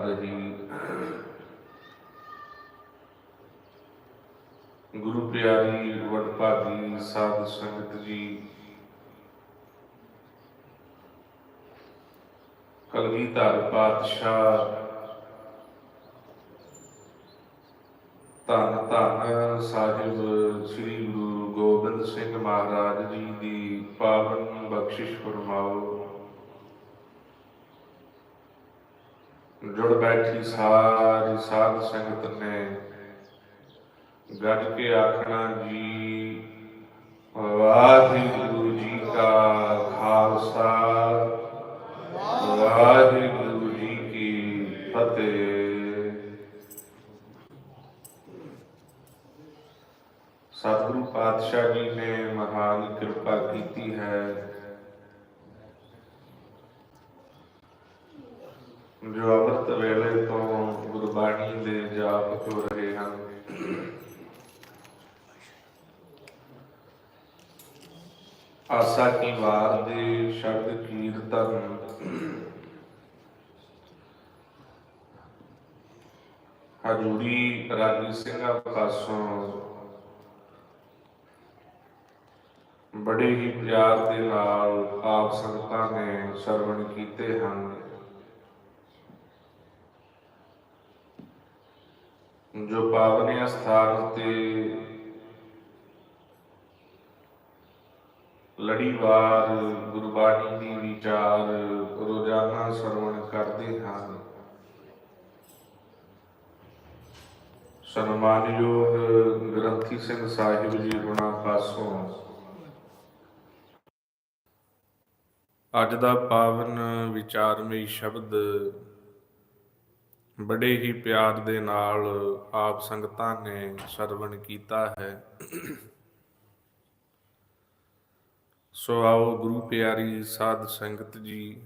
ਰਹੀ ਗੁਰੂ ਪਿਆਰੀ ਵਡਭਾਗੀ ਸਾਧ ਸੰਗਤ ਜੀ ਕਲਗੀਧਰ ਪਾਤਸ਼ਾਹ ਧੰਨ ਧੰਨ ਸਾਹਿਬ ਸ੍ਰੀ ਗੁਰੂ ਗੋਬਿੰਦ ਸਿੰਘ ਮਹਾਰਾਜ ਜੀ ਦੀ ਪਾਵਨ ਬਖਸ਼ਿਸ਼ ਫਰਮਾਓ। ਜੁੜ ਬੈਠੀ ਸਾਰੀ ਸਾਧ ਸੰਗਤ ਨੇ। ਗੱਜ ਕੇ ਆਖਣਾ ਜੀ, ਵਾਹਿਗੁਰੂ ਜੀ ਕਾ ਖਾਲਸਾ। ਵਾਹਿਗੁਰੂ ਜੀ ਕੀ ਫਤਿਹ। ਸਤਿਗੁਰੂ ਪਾਤਸ਼ਾਹ ਜੀ ਨੇ ਮਹਾਨ ਕਿਰਪਾ ਕੀਤੀ ਹੈ। ਜੋ ਅੰਮ੍ਰਿਤ ਵੇਲੇ ਤੋਂ ਗੁਰਬਾਣੀ ਦੇ ਜਾਪ ਹੋ ਰਹੇ ਹਨ। ਆਸਾ ਕੀ ਵਾਰ ਦੇ ਸ਼ਬਦ ਕੀਰਤਨ ਹਜੂਰੀ ਰਾਜੀ ਸਿੰਘਾਂ ਪਾਸੋਂ ਬੜੇ ਹੀ ਪਿਆਰ ਦੇ ਨਾਲ ਆਪ ਸੰਗਤਾਂ ਨੇ ਸਰਵਣ ਕੀਤੇ ਹਨ। ਜੋ ਪਾਵਨ ਅਸਥਾਨ ਤੇ ਲੜੀਵਾਰ ਗੁਰਬਾਣੀ ਦੀ ਵਿਚਾਰ ਰੋਜ਼ਾਨਾ ਸਰਵਣ ਕਰਦੇ ਹਨ। ਸਨਮਾਨਯੋਗ ਗ੍ਰੰਥੀ ਸਿੰਘ ਸਾਹਿਬ ਜੀ ਹੁਣਾਂ ਪਾਸੋਂ ਅੱਜ ਦਾ ਪਾਵਨ ਵਿਚਾਰਮਈ ਸ਼ਬਦ ਬੜੇ ਹੀ ਪਿਆਰ ਦੇ ਨਾਲ ਆਪ ਸੰਗਤਾਂ ਨੇ ਸਰਵਣ ਕੀਤਾ ਹੈ। ਸੋ ਆਓ ਗੁਰੂ ਪਿਆਰੀ ਸਾਧ ਸੰਗਤ ਜੀ।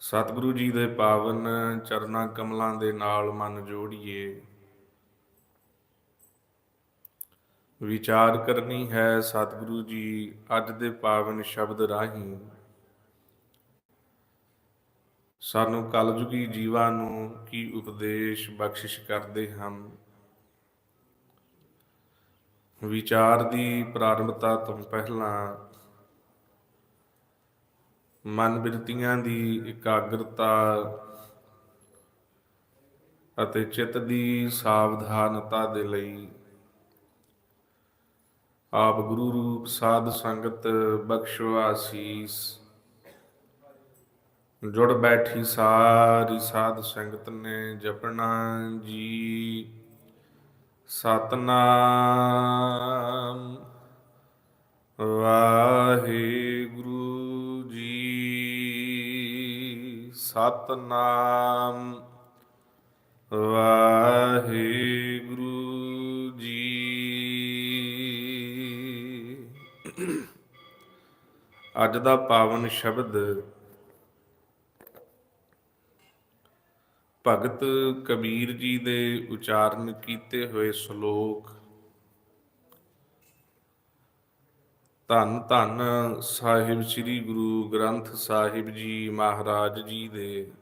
ਸਤਿਗੁਰੂ ਜੀ ਦੇ ਪਾਵਨ ਚਰਨਾਂ ਕਮਲਾਂ ਦੇ ਨਾਲ ਮਨ ਜੋੜੀਏ। ਵਿਚਾਰ ਕਰਨੀ ਹੈ ਸਤਿਗੁਰੂ ਜੀ ਅੱਜ ਦੇ ਪਾਵਨ ਸ਼ਬਦ ਰਾਹੀਂ। ਸਾਨੂੰ ਕਲਯੁਗੀ ਜੀਵਾਂ ਨੂੰ ਕੀ ਉਪਦੇਸ਼ ਬਖਸ਼ਿਸ਼ ਕਰਦੇ ਹਨ? ਵਿਚਾਰ ਦੀ ਪ੍ਰਾਰੰਭਤਾ ਤੋਂ ਪਹਿਲਾਂ ਮਨ ਬਿਰਤੀਆਂ ਦੀ ਇਕਾਗਰਤਾ ਅਤੇ ਚਿੱਤ ਦੀ ਸਾਵਧਾਨਤਾ ਦੇ ਲਈ ਆਪ ਗੁਰੂ ਰੂਪ ਸਾਧ ਸੰਗਤ ਬਖਸ਼ੋ ਆਸੀਸ। ਜੁੜ ਬੈਠੀ ਸਾਰੀ ਸਾਧ ਸੰਗਤ ਨੇ ਜਪਣਾ ਜੀ। ਸਤਨਾਮ ਵਾਹਿਗੁਰੂ ਜੀ। ਸਤਨਾਮ ਵਾਹਿਗੁਰੂ ਜੀ। ਅੱਜ ਦਾ ਪਾਵਨ ਸ਼ਬਦ ਭਗਤ ਕਬੀਰ ਜੀ ਦੇ ਉਚਾਰਨ ਕੀਤੇ ਹੋਏ ਸ਼ਲੋਕ। ਧੰਨ ਧੰਨ ਸਾਹਿਬ ਸ੍ਰੀ ਗੁਰੂ ਗ੍ਰੰਥ ਸਾਹਿਬ ਜੀ ਮਹਾਰਾਜ ਜੀ ਦੇ।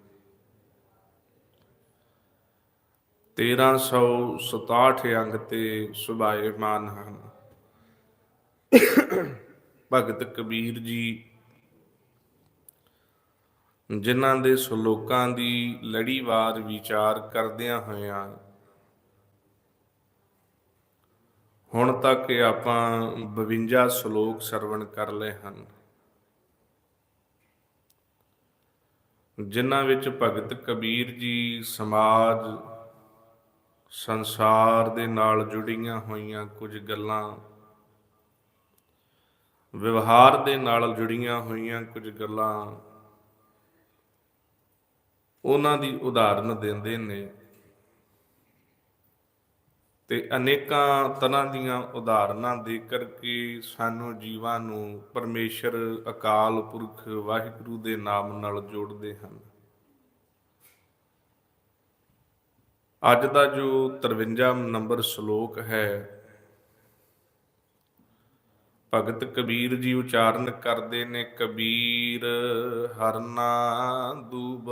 1367 ਅੰਗ ਤੇ ਸੁਭਾਏਮਾਨ ਹਨ। ਭਗਤ ਕਬੀਰ ਜੀ ਜਿਨ੍ਹਾਂ ਦੇ ਸ਼ਲੋਕਾਂ ਦੀ ਲੜੀਵਾਰ ਵਿਚਾਰ ਕਰਦਿਆਂ ਹੋਇਆਂ। ਹੁਣ ਤੱਕ ਆਪਾਂ 52 ਸ਼ਲੋਕ ਸਰਵਣ ਕਰ ਲਏ ਹਨ। ਜਿਨ੍ਹਾਂ ਵਿੱਚ ਭਗਤ ਕਬੀਰ ਜੀ ਸਮਾਜ, ਸੰਸਾਰ ਦੇ ਨਾਲ ਜੁੜੀਆਂ ਹੋਈਆਂ ਕੁਝ ਗੱਲਾਂ, ਵਿਵਹਾਰ ਦੇ ਨਾਲ ਜੁੜੀਆਂ ਹੋਈਆਂ ਕੁਝ ਗੱਲਾਂ ਉਹਨਾਂ ਦੀ ਉਦਾਹਰਨ ਦਿੰਦੇ ਨੇ। ਤੇ ਅਨੇਕਾਂ ਤਰ੍ਹਾਂ ਦੀਆਂ ਉਦਾਹਰਨਾਂ ਦੇ ਕਰਕੇ ਸਾਨੂੰ ਜੀਵਾਂ ਨੂੰ ਪਰਮੇਸ਼ਰ, ਅਕਾਲ ਪੁਰਖ, ਵਾਹਿਗੁਰੂ ਦੇ ਨਾਮ ਨਾਲ ਜੋੜਦੇ ਹਨ। ਅੱਜ ਦਾ ਜੋ 53 ਨੰਬਰ ਸ਼ਲੋਕ ਹੈ, ਭਗਤ ਕਬੀਰ ਜੀ ਉਚਾਰਨ ਕਰਦੇ ਨੇ, ਕਬੀਰ ਹਰਨਾ ਦੂਬ।